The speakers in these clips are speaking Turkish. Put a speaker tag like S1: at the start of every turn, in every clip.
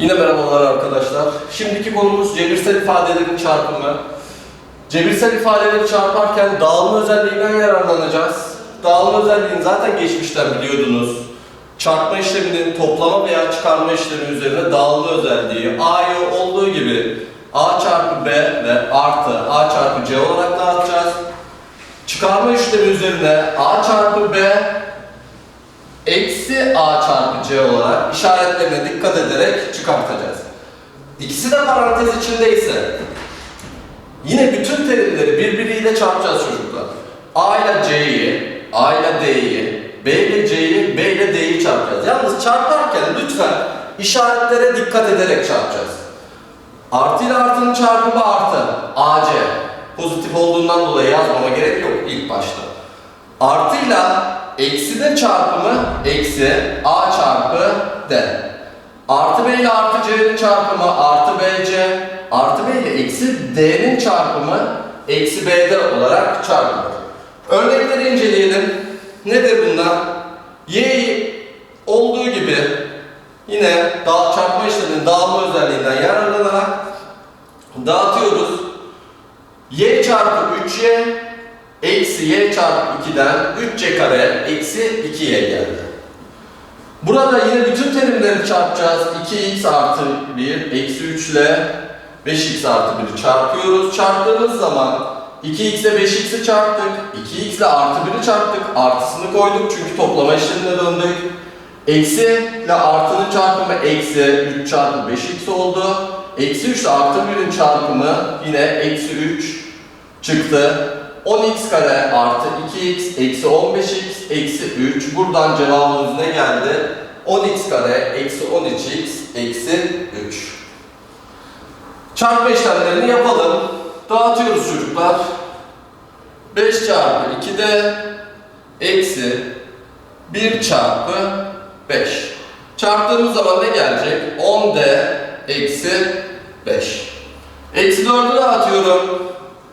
S1: Yine merhabalar arkadaşlar. Şimdiki konumuz cebirsel ifadelerin çarpımı. Cebirsel ifadeleri çarparken dağılma özelliğinden yararlanacağız. Dağılma özelliğini zaten geçmişten biliyordunuz. Çarpma işleminin toplama veya çıkarma işlemi üzerine dağılma özelliği. A'yı olduğu gibi A çarpı B ve artı A çarpı C olarak dağıtacağız. Çıkarma işlemi üzerine A çarpı B eksi a çarpı c olarak işaretlerine dikkat ederek çıkartacağız. İkisi de parantez içindeyse yine bütün terimleri birbiriyle çarpacağız çocuklar. a ile c'yi, a ile d'yi, b ile c'yi, b ile d'yi çarpacağız. Yalnız çarparken lütfen işaretlere dikkat ederek çarpacağız. Artı ile artının çarpımı artı. AC. Pozitif olduğundan dolayı yazmama gerek yok ilk başta. Artıyla eksinin çarpımı eksi a çarpı d. Artı b ile artı c'nin çarpımı artı bc. Artı b ile eksi d'nin çarpımı eksi bd olarak çarpılır. Örnekleri inceleyelim. Nedir bunlar? y'yi olduğu gibi yine dağ, çarpma işleminin dağılma özelliğinden yararlanarak dağıtıyoruz. y çarpı 3y eksi y çarpı 2'den 3c kare eksi 2y geldi. Burada yine bütün terimleri çarpacağız. 2x artı 1 eksi 3 ile 5x artı 1'i çarpıyoruz. Çarptığımız zaman 2x ile 5x'i çarptık. 2x ile artı 1'i çarptık. Artısını koyduk çünkü toplama işlemine döndük. Eksi ile artının çarpımı eksi 3 çarpı 5x oldu. Eksi 3 ile artı 1'in çarpımı yine eksi 3 çıktı. 10x kare artı 2x eksi 15x eksi 3. Buradan cevabımız ne geldi? 10x kare eksi 13x eksi 3. Çarpma işlemlerini yapalım. Dağıtıyoruz çocuklar. 5 çarpı 2'de eksi 1 çarpı 5. Çarptığımız zaman ne gelecek? 10d eksi 5. Eksi 4'ü dağıtıyorum.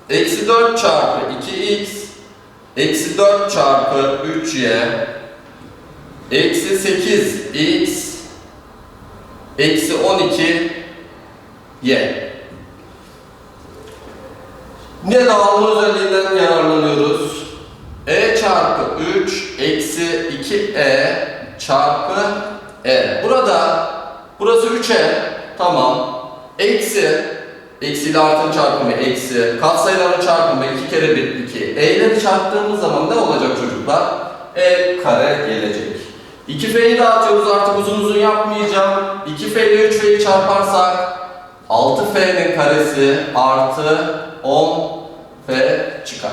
S1: Eksi 4 çarpı 2x Eksi 4 çarpı 3y Eksi 8x Eksi 12y Ne dağılma özelliğinden yararlanıyoruz? e çarpı 3 eksi 2e çarpı e. Burada burası 3e tamam. Eksi Eksi ile artının çarpımı eksi. Katsayıların çarpımı 2 kere 1 2. E'leri çarptığımız zaman ne olacak çocuklar? E kare gelecek. 2F'yi dağıtıyoruz artık uzun uzun yapmayacağım. 2F ile 3F'yi çarparsak 6F'nin karesi artı 10F çıkar.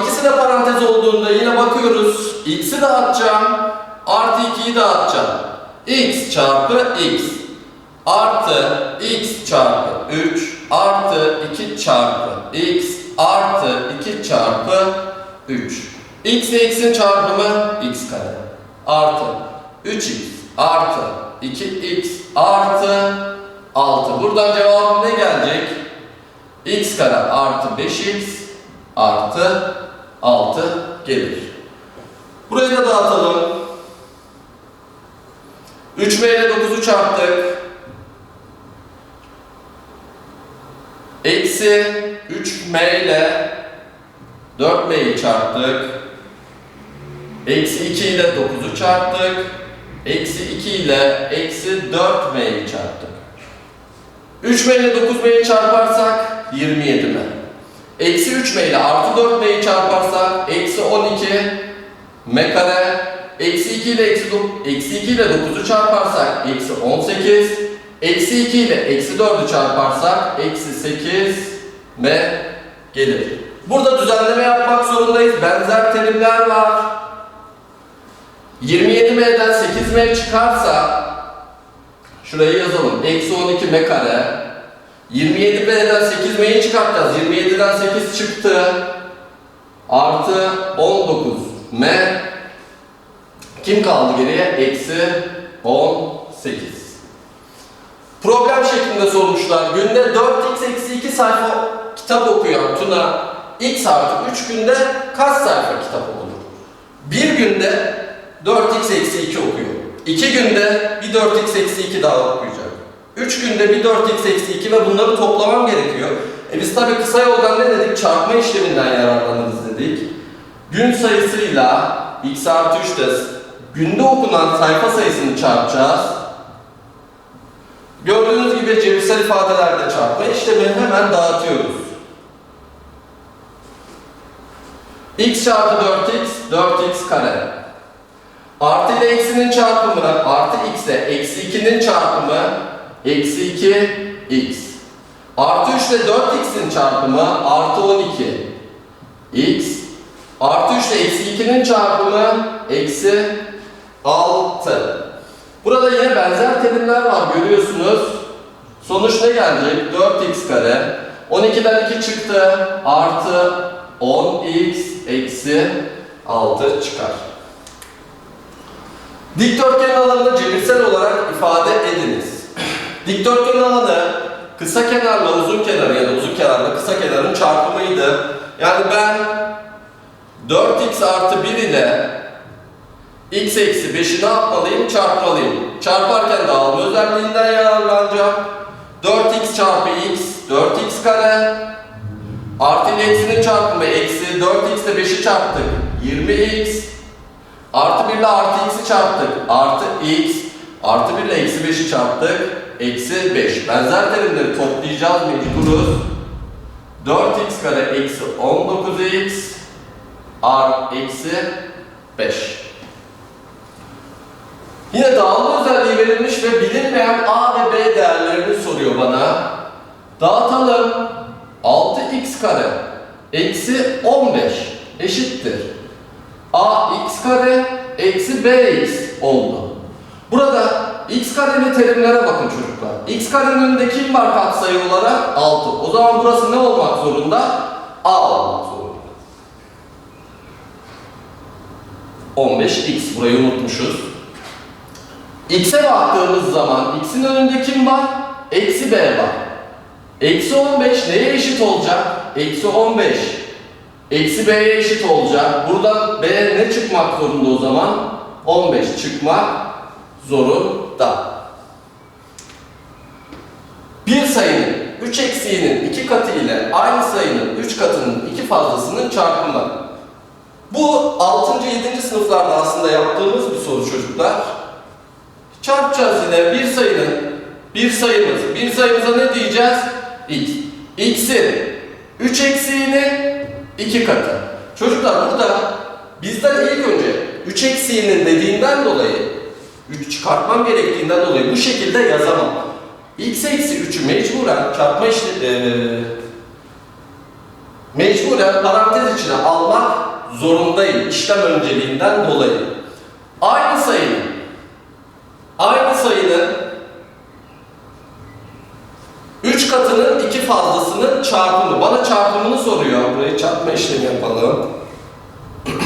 S1: İkisi de parantez olduğunda yine bakıyoruz. X'i dağıtacağım. Artı 2'yi dağıtacağım. X çarpı X artı x çarpı 3 artı 2 çarpı x artı 2 çarpı 3. x ile x'in çarpımı x kare artı 3x artı 2x artı 6. Buradan cevabım ne gelecek? x kare artı 5x artı 6 gelir. Burayı da dağıtalım. 3m ile 9'u çarptık. Eksi 3m ile 4m'yi çarptık. Eksi 2 ile 9'u çarptık. Eksi 2 ile eksi 4m'yi çarptık. 3m ile 9m'yi çarparsak 27m. Eksi 3m ile artı 4m'yi çarparsak eksi 12 m kare. Eksi 2 ile eksi, eksi 2 ile 9'u çarparsak eksi 18 Eksi 2 ile eksi 4'ü çarparsak eksi 8 m gelir. Burada düzenleme yapmak zorundayız. Benzer terimler var. 27m'den 8m çıkarsa şurayı yazalım. Eksi 12 m kare. 27m'den 8m'yi çıkartacağız. 27'den 8 çıktı. Artı 19 m. Kim kaldı geriye? Eksi 18. Problem şeklinde sormuşlar. Günde 4x eksi 2 sayfa kitap okuyan Tuna x artı 3 günde kaç sayfa kitap okur? Bir günde 4x eksi 2 okuyor. 2 günde bir 4x eksi 2 daha okuyacak. 3 günde bir 4x eksi 2 ve bunları toplamam gerekiyor. E biz tabii kısa yoldan ne dedik? Çarpma işleminden yararlanırız dedik. Gün sayısıyla x artı 3'te günde okunan sayfa sayısını çarpacağız. Gördüğünüz gibi cebirsel ifadelerde çarpma işlemini hemen dağıtıyoruz. x çarpı 4x, 4x kare. Artı ile eksinin çarpımı, artı x ile eksi 2'nin çarpımı, eksi 2x. Artı 3 ile 4x'in çarpımı, artı 12 x. Artı 3 ile eksi 2'nin çarpımı, eksi 6. Burada yine benzer terimler var görüyorsunuz. Sonuç ne gelecek? 4x kare. 12'den 2 çıktı. Artı 10x eksi 6 çıkar. Dikdörtgenin alanını cebirsel olarak ifade ediniz. Dikdörtgenin alanı kısa kenarla uzun kenarı ya da uzun kenarla kısa kenarın çarpımıydı. Yani ben 4x artı 1 ile x eksi 5'i ne yapmalıyım? Çarpmalıyım. Çarparken dağılma özelliğinden yararlanacağım. 4x çarpı x, 4x kare. Artı ile eksinin çarpımı eksi 4x ile 5'i çarptık. 20x. Artı 1 ile artı x'i çarptık. Artı x. Artı 1 ile eksi 5'i çarptık. Eksi 5. Benzer terimleri toplayacağız mecburuz. 4x kare eksi 19x art eksi 5. Yine dağılma özelliği verilmiş ve bilinmeyen a ve b değerlerini soruyor bana. Dağıtalım. 6x kare eksi 15 eşittir. ax kare eksi bx oldu. Burada x kareli terimlere bakın çocuklar. x karenin önünde kim var katsayı olarak? 6. O zaman burası ne olmak zorunda? a olmak zorunda. 15x burayı unutmuşuz. X'e baktığımız zaman x'in önünde kim var? Eksi b var. Eksi 15 neye eşit olacak? Eksi 15. Eksi b'ye eşit olacak. Buradan b ne çıkmak zorunda o zaman? 15 çıkmak zorunda. Bir sayının 3 eksiğinin 2 katı ile aynı sayının 3 katının 2 fazlasının çarpımı. Bu 6. 7. sınıflarda aslında yaptığımız bir soru çocuklar. Çarpacağız yine bir sayının bir sayımız. Bir sayımıza ne diyeceğiz? X. X'in 3 eksiğini 2 katı. Çocuklar burada bizden ilk önce 3 eksiğinin dediğinden dolayı 3 çıkartmam gerektiğinden dolayı bu şekilde yazamam. X eksi 3'ü mecburen çarpma işle, eee, mecburen parantez içine almak zorundayım işlem önceliğinden dolayı. Aynı sayının aynı sayının 3 katının 2 fazlasının çarpımı. Bana çarpımını soruyor. Burayı çarpma işlemi yapalım.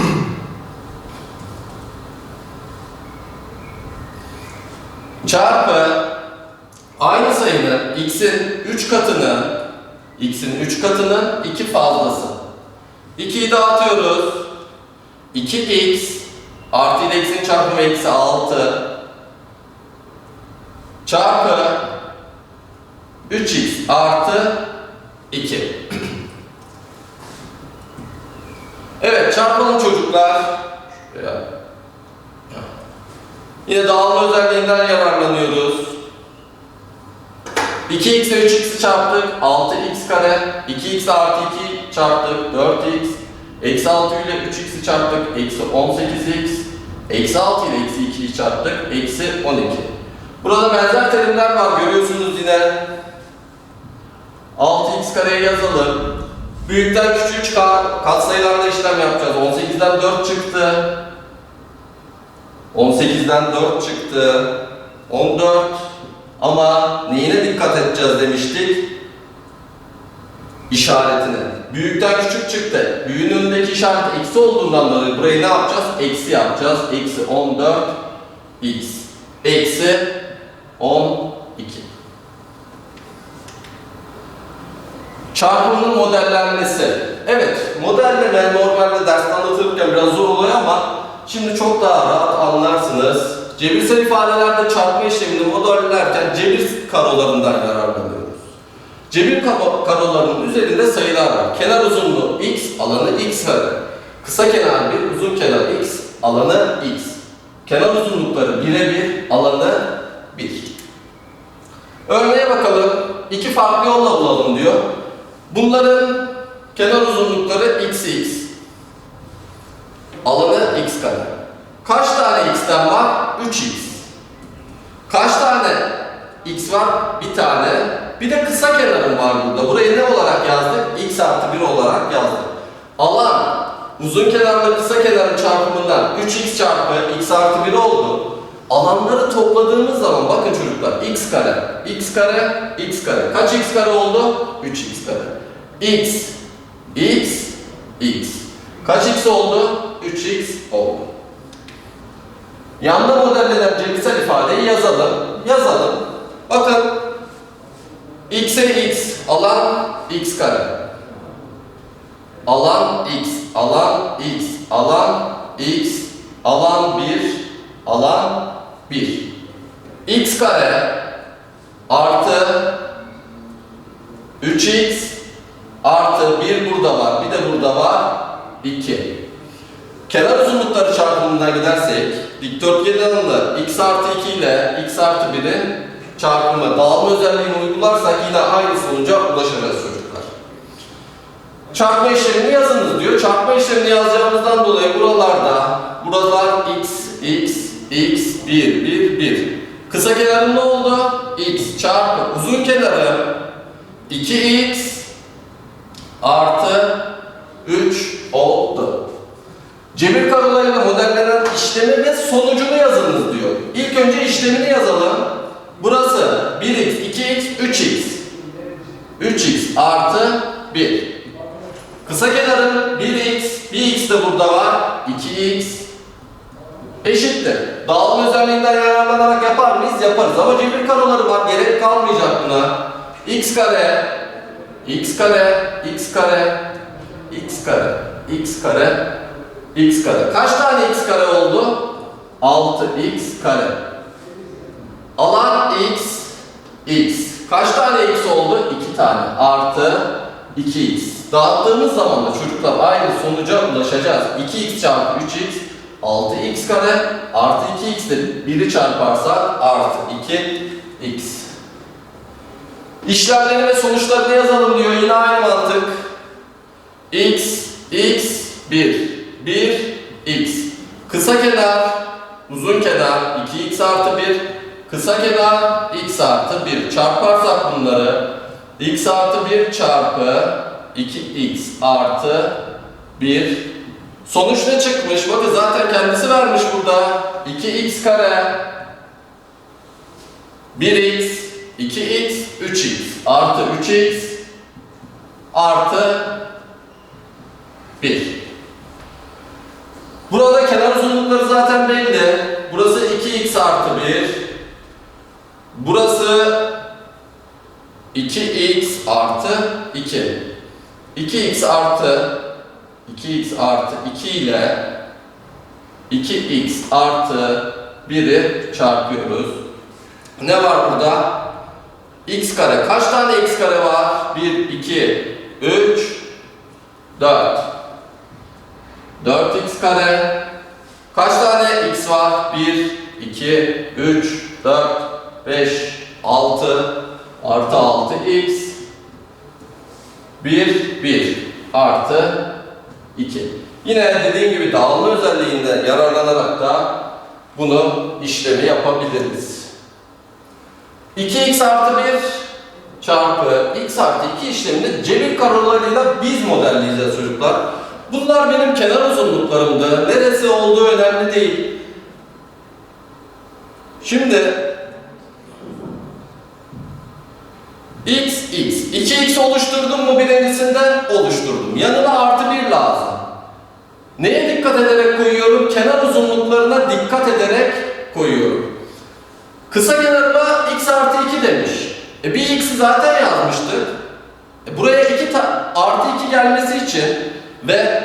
S1: Çarpı aynı sayının x'in 3 katını x'in 3 katının 2 fazlası. 2'yi dağıtıyoruz. 2x artı x'in çarpımı eksi 6 çarpı 3x artı 2. evet çarpalım çocuklar. Yine dağılma özelliğinden yararlanıyoruz. 2x ile 3x'i çarptık. 6x kare. 2x artı 2 çarptık. 4x. Eksi 6 ile 3x'i çarptık. Eksi 18x. Eksi 6 ile eksi 2'yi çarptık. Eksi 12. Burada benzer terimler var. Görüyorsunuz yine. 6x kareyi yazalım. Büyükten küçüğü çıkar. Katsayılarla işlem yapacağız. 18'den 4 çıktı. 18'den 4 çıktı. 14. Ama neyine dikkat edeceğiz demiştik? İşaretine. Büyükten küçük çıktı. Büyüğün önündeki işaret eksi olduğundan dolayı burayı ne yapacağız? Eksi yapacağız. Eksi 14 x. Eksi 12. Çarpımın modellenmesi. Evet, modelleme normalde derste anlatırken biraz zor oluyor ama şimdi çok daha rahat anlarsınız. cebirsel ifadelerde çarpma işlemini modellerken cebir karolarından yararlanıyoruz. Cebir karo- karolarının üzerinde sayılar var. Kenar uzunluğu x, alanı x kare. Kısa kenar 1, uzun kenar x, alanı x. Kenar uzunlukları 1'e 1, alanı 1. Örneğe bakalım. İki farklı yolla bulalım diyor. Bunların kenar uzunlukları x x. Alanı x kare. Kaç tane x'ten var? 3x. Kaç tane x var? Bir tane. Bir de kısa kenarım var burada. Burayı ne olarak yazdık? x artı 1 olarak yazdık. Alan uzun kenarla kısa kenarın çarpımından 3x çarpı x artı 1 oldu. Alanları topladığımız zaman bakın çocuklar x kare, x kare, x kare. Kaç x kare oldu? 3x kare. x, x, x. Kaç x oldu? 3x oldu. Yanda modellenen cebirsel ifadeyi yazalım. Yazalım. Bakın x'e x, alan x kare. Alan x, alan x, alan x, alan 1, alan 1. x kare artı 3x artı 1 burada var, bir de burada var 2. Kenar uzunlukları çarpımına gidersek dikdörtgenin yanında x artı 2 ile x artı 1'in çarpımı dağılma özelliğini uygularsak yine aynı sonuca ulaşacağız çocuklar. Çarpma işlemini yazınız diyor. Çarpma işlemini yazacağımızdan dolayı buralarda buralar x, x, x, 1, 1, 1. Kısa kenarın ne oldu? x çarpı uzun kenarı 2x artı 3 oldu. Cebir karolarıyla modellenen işlemi ve sonucunu yazınız diyor. İlk önce işlemini yazalım. Burası 1x, 2x, 3x. 3x artı 1. Kısa kenarın 1x, 1x de burada var. 2x eşittir. Dağılma özelliğinden yararlanarak yapar mıyız? Yaparız. Ama cebir karoları var. Gerek kalmayacak buna. x kare, x kare, x kare, x kare, x kare, x kare. Kaç tane x kare oldu? 6x kare. Alan x, x. Kaç tane x oldu? 2 tane. Artı 2x. Dağıttığımız zaman da çocuklar aynı sonuca ulaşacağız. 2x çarpı 3x 6x kare artı 2x de 1'i çarparsak artı 2x. İşlemlerini ve sonuçlarını yazalım diyor. Yine aynı mantık. x, x, 1, 1, x. Kısa kenar, uzun kenar 2x artı 1. Kısa kenar x artı 1. Çarparsak bunları x artı 1 çarpı 2x artı 1. Sonuç ne çıkmış? Bakın zaten kendisi vermiş burada. 2x kare 1x 2x 3x artı 3x artı 1. Burada kenar uzunlukları zaten belli. Burası 2x artı 1. Burası 2x artı 2. 2x artı 2x artı 2 ile 2x artı 1'i çarpıyoruz. Ne var burada? x kare. Kaç tane x kare var? 1, 2, 3, 4. 4x kare. Kaç tane x var? 1, 2, 3, 4, 5, 6 artı 6x 1, 1 artı 2. Yine dediğim gibi dağılma özelliğinden yararlanarak da bunu işlemi yapabiliriz. 2x artı 1 çarpı x artı 2 işlemini cebir karolarıyla biz modelleyeceğiz çocuklar. Bunlar benim kenar uzunluklarımdı. Neresi olduğu önemli değil. Şimdi x, x. 2x oluşturdum mu birincisinde? Oluşturdum. Yanına artı 1 lazım. Neye dikkat ederek koyuyorum? Kenar uzunluklarına dikkat ederek koyuyorum. Kısa kenarıma x artı 2 demiş. E bir x'i zaten yazmıştık. E buraya 2 ta- artı 2 gelmesi için ve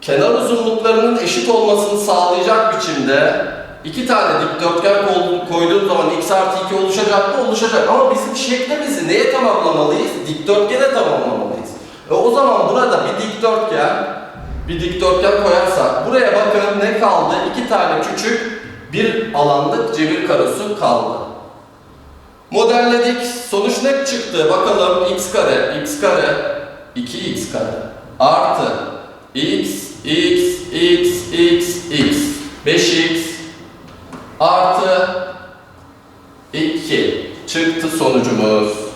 S1: kenar uzunluklarının eşit olmasını sağlayacak biçimde iki tane dikdörtgen koyduğum zaman x artı 2 oluşacak mı? Oluşacak. Ama bizim şeklimizi neye tamamlamalıyız? Dikdörtgene tamamlamalıyız. E o zaman burada bir dikdörtgen, bir dikdörtgen koyarsak buraya bakın ne kaldı? İki tane küçük bir alanlık cebir karosu kaldı. Modelledik. Sonuç ne çıktı? Bakalım x kare, x kare, 2x kare artı x, x, x, x, x, 5x artı 2 çıktı sonucumuz.